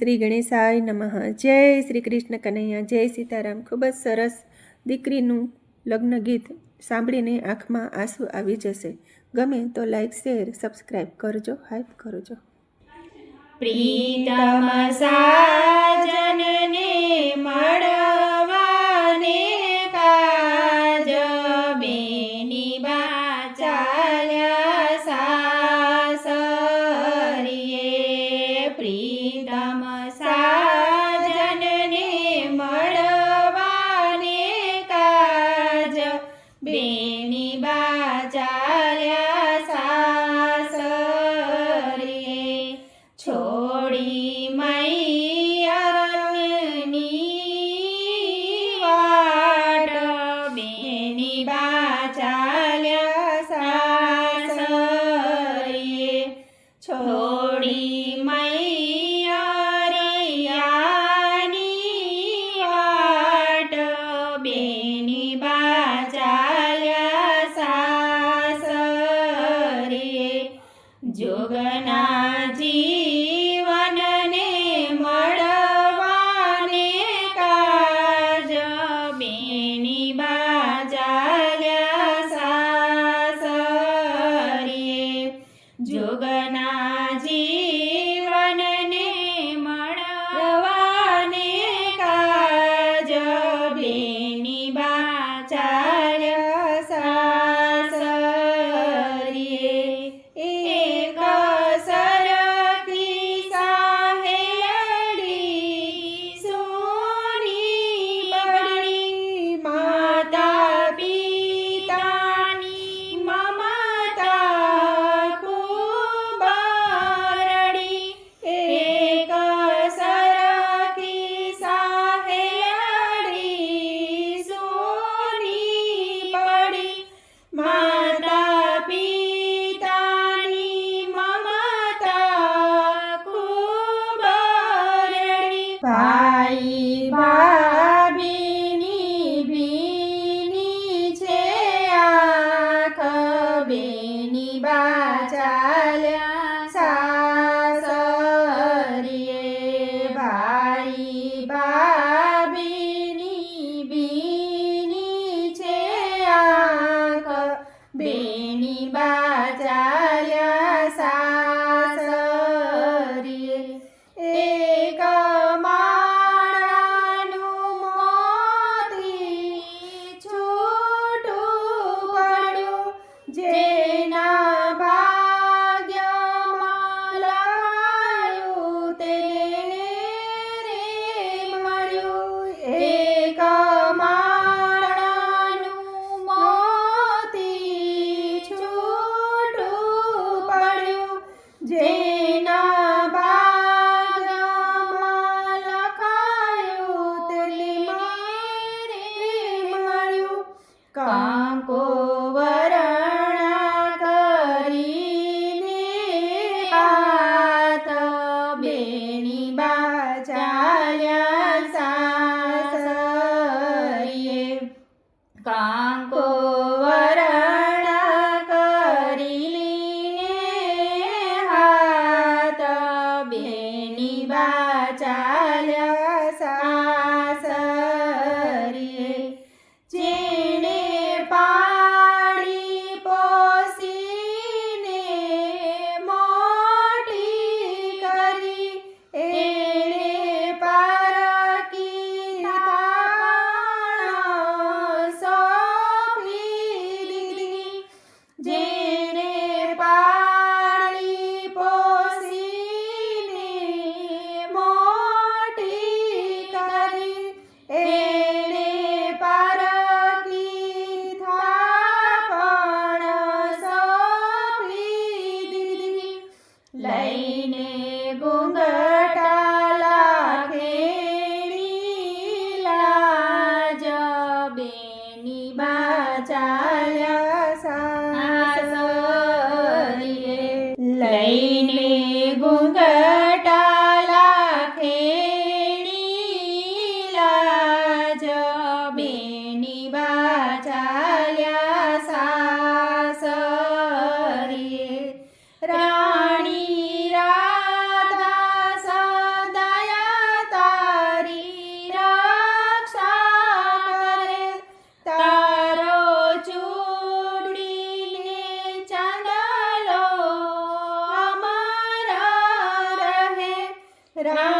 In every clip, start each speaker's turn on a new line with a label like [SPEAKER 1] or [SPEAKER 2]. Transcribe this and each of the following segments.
[SPEAKER 1] શ્રી ગણેશાય નમઃ. જય શ્રી કૃષ્ણ કનૈયા. જય સીતારામ. ખૂબ જ સરસ દીકરીનું લગ્ન ગીત સાંભળીને આંખમાં આંસુ આવી જશે. ગમે તો લાઈક શેર સબસ્ક્રાઈબ કરજો હાઈપ કરજો.
[SPEAKER 2] પ્રીતમ સા તેની Bye. કાંકો વરણા કરીને આત બેણી બા ચાલ્યા સાસરીએ. કાંકો વરણા કરીને હાત બેણી બા ચાલ્યા रा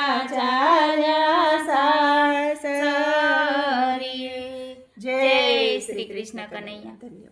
[SPEAKER 2] સાસરીએ જય